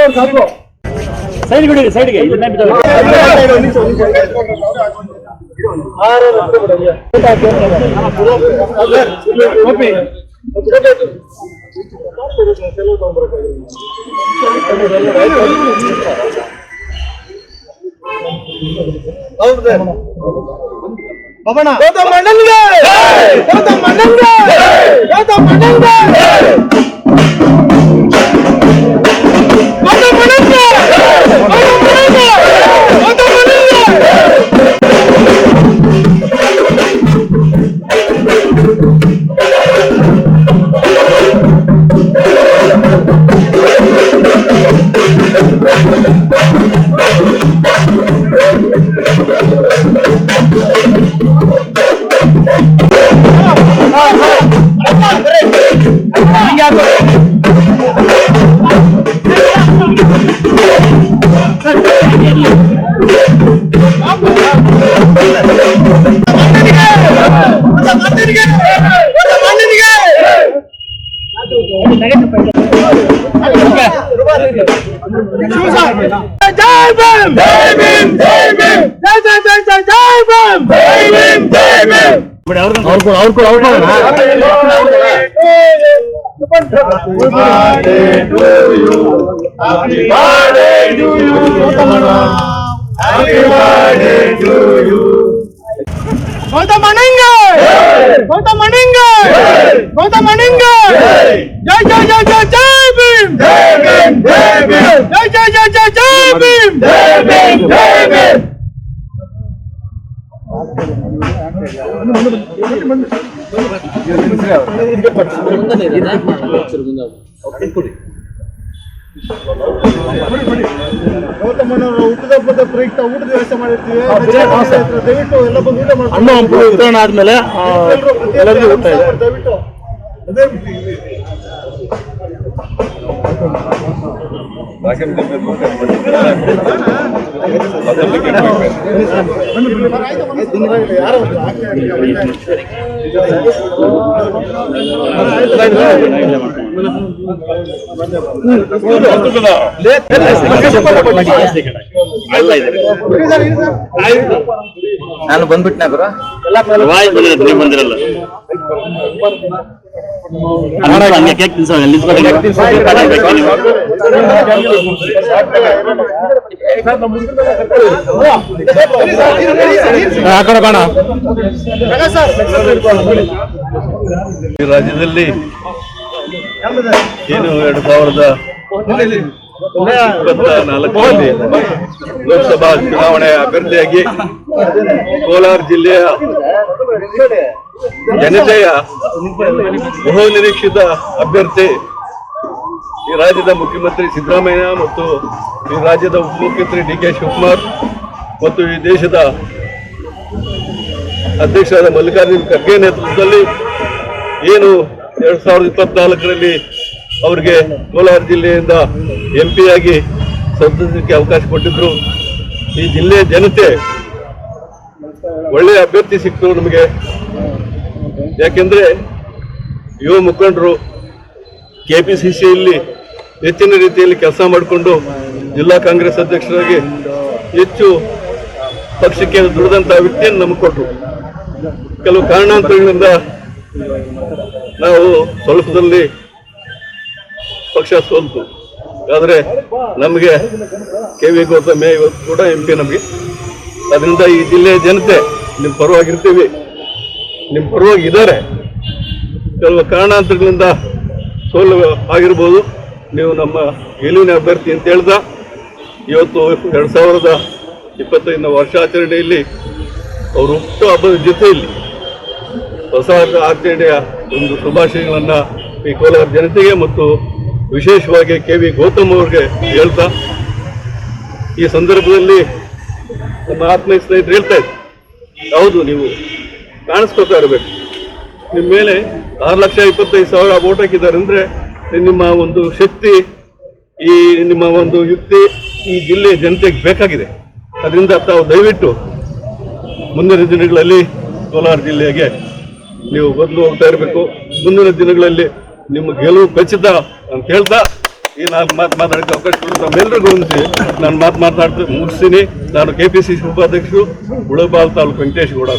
ஒரு சங்கம் சைடு விடுங்க சைடுங்க இது என்ன ಹೌದು ಸರ್ ಪವನ ಗೌತಮ್ ಅಣ್ಣಂಗೆ ಗೌತಮ್ ಅಣ್ಣಂಗೆ ಗೌತಮ್ ಅಣ್ಣಂಗೆ save him! Save him! Save him! Save him! Save him! Save him! Save him! Save him! Save him! Save him! Happy birthday to you, happy birthday to you, happy birthday to you. Hey! Hey! Hey! Hey! Hey! Hey! Hey! Hey! Hey! Hey! Hey! ಹುಟ್ಟಿದ ಪ್ರಯುಕ್ತ ಊಟದ ವ್ಯವಸ್ಥೆ ಮಾಡಿರ್ತೀವಿ ದಯವಿಟ್ಟು ಎಲ್ಲ ಬಂದು ಊಟ ಮಾಡ್ತಾರೆ ಆದ್ಮೇಲೆ ಎಲ್ಲರಿಗೂ ದಯವಿಟ್ಟು ಅದೇ ನಾನು ಬಂದ್ಬಿಟ್ನ ಗುರು? ನೀವು ಬಂದಿರಲ್ಲ ಕೇಕ್ ತಿನ್ಸೋ. ಈ ರಾಜ್ಯದಲ್ಲಿ ಏನು ಎರಡು ಸಾವಿರದ ಇಪ್ಪತ್ತ ನಾಲ್ಕರಲ್ಲಿ ಲೋಕಸಭಾ ಚುನಾವಣೆ ಅಭ್ಯರ್ಥಿಯಾಗಿ ಕೋಲಾರ ಜಿಲ್ಲೆಯ ಜನತೆಯ ಬಹು ನಿರೀಕ್ಷಿತ ಅಭ್ಯರ್ಥಿ ಈ ರಾಜ್ಯದ ಮುಖ್ಯಮಂತ್ರಿ ಸಿದ್ದರಾಮಯ್ಯ ಮತ್ತು ಈ ರಾಜ್ಯದ ಉಪಮುಖ್ಯಮಂತ್ರಿ ಡಿ ಕೆ ಶಿವಕುಮಾರ್ ಮತ್ತು ಈ ದೇಶದ ಅಧ್ಯಕ್ಷರಾದ ಮಲ್ಲಿಕಾರ್ಜುನ್ ಖರ್ಗೆ ನೇತೃತ್ವದಲ್ಲಿ ಏನು ಎರಡು ಸಾವಿರದ ಇಪ್ಪತ್ನಾಲ್ಕರಲ್ಲಿ ಅವರಿಗೆ ಕೋಲಾರ ಜಿಲ್ಲೆಯಿಂದ ಎಂ ಆಗಿ ಸಂಸದಕ್ಕೆ ಅವಕಾಶ ಕೊಟ್ಟಿದ್ರು. ಈ ಜಿಲ್ಲೆಯ ಜನತೆ ಒಳ್ಳೆಯ ಅಭ್ಯರ್ಥಿ ಸಿಕ್ತು ನಮಗೆ. ಯಾಕೆಂದ್ರೆ ಯುವ ಮುಖಂಡರು ಕೆ ಪಿ ಸಿ ಸಿಯಲ್ಲಿ ಹೆಚ್ಚಿನ ರೀತಿಯಲ್ಲಿ ಕೆಲಸ ಮಾಡಿಕೊಂಡು ಜಿಲ್ಲಾ ಕಾಂಗ್ರೆಸ್ ಅಧ್ಯಕ್ಷರಾಗಿ ಹೆಚ್ಚು ಪಕ್ಷಕ್ಕೆ ದುಡಿದಂತಹ ವ್ಯಕ್ತಿಯನ್ನು ನಮಗೆ ಕೊಟ್ಟರು. ಕೆಲವು ಕಾರಣಾಂತರಗಳಿಂದ ನಾವು ಸ್ವಲ್ಪದಲ್ಲಿ ಪಕ್ಷ ಸೋಲ್ತು. ಆದರೆ ನಮಗೆ ಕೆ ವಿ ಗೌತಮ್ ಇವತ್ತು ಕೂಡ ಎಂ ಪಿ ನಮಗೆ. ಅದರಿಂದ ಈ ಜಿಲ್ಲೆಯ ಜನತೆ ನಿಮ್ಮ ಪರವಾಗಿರ್ತೀವಿ. ನಿಮ್ಮ ಪರವಾಗಿ ಇದ್ದಾರೆ. ಕೆಲವು ಕಾರಣಾಂತರಗಳಿಂದ ಸೋಲು ಆಗಿರ್ಬೋದು. ನೀವು ನಮ್ಮ ಗೆಲುವಿನ ಅಭ್ಯರ್ಥಿ ಅಂತ ಹೇಳ್ದ, ಇವತ್ತು ಎರಡು ಸಾವಿರದ ಇಪ್ಪತ್ತೈದನ ವರ್ಷಾಚರಣೆಯಲ್ಲಿ ಅವರು ಹುಟ್ಟು ಹಬ್ಬದ ಜೊತೆಯಲ್ಲಿ ಹೊಸ ಆಚರಣೆಯ ಒಂದು ಶುಭಾಶಯಗಳನ್ನು ಈ ಕೋಲಾರ ಜನತೆಗೆ ಮತ್ತು ವಿಶೇಷವಾಗಿ ಕೆ ವಿ ಗೌತಮ್ ಅವ್ರಿಗೆ ಹೇಳ್ತಾ, ಈ ಸಂದರ್ಭದಲ್ಲಿ ನಮ್ಮ ಆತ್ಮೀಯ ಸ್ನೇಹಿತರು ಹೇಳ್ತಾ ಇದ್ರು, ಹೌದು, ನೀವು ಕಾಣಿಸ್ಕೊತಾ ಇರಬೇಕು. ನಿಮ್ಮ ಮೇಲೆ ಆರು ಲಕ್ಷ ಇಪ್ಪತ್ತೈದು ಸಾವಿರ ವೋಟ್ ಹಾಕಿದ್ದಾರೆ ಅಂದರೆ ನಿಮ್ಮ ಒಂದು ಶಕ್ತಿ, ಈ ನಿಮ್ಮ ಒಂದು ಯುಕ್ತಿ ಈ ಜಿಲ್ಲೆಯ ಜನತೆಗೆ ಬೇಕಾಗಿದೆ. ಅದರಿಂದ ತಾವು ದಯವಿಟ್ಟು ಮುಂದಿನ ದಿನಗಳಲ್ಲಿ ಕೋಲಾರ ಜಿಲ್ಲೆಗೆ ನೀವು ಬದಲು ಹೋಗ್ತಾ ಇರಬೇಕು. ಮುಂದಿನ ದಿನಗಳಲ್ಲಿ ನಿಮ್ಮ ಗೆಲುವು ಖಚಿತ ಅಂತ ಹೇಳ್ತಾ ಈ ನಾನು ಮಾತು ಮಾತಾಡೋಕ್ಕೆ ಅವಕಾಶ ಕೊಟ್ಟು ಎಲ್ಲರಿಗೂ ಹೊಂದಿಸಿ ನಾನು ಮಾತು ಮಾತಾಡ್ತಾ ಮುಗಿಸ್ತೀನಿ. ನಾನು ಕೆ ಪಿ ಸಿ ಸಿ ಉಪಾಧ್ಯಕ್ಷರು ಉಳಬಾಲ್ ತಾಲೂಕು ವೆಂಕಟೇಶ್ ಗೌಡ.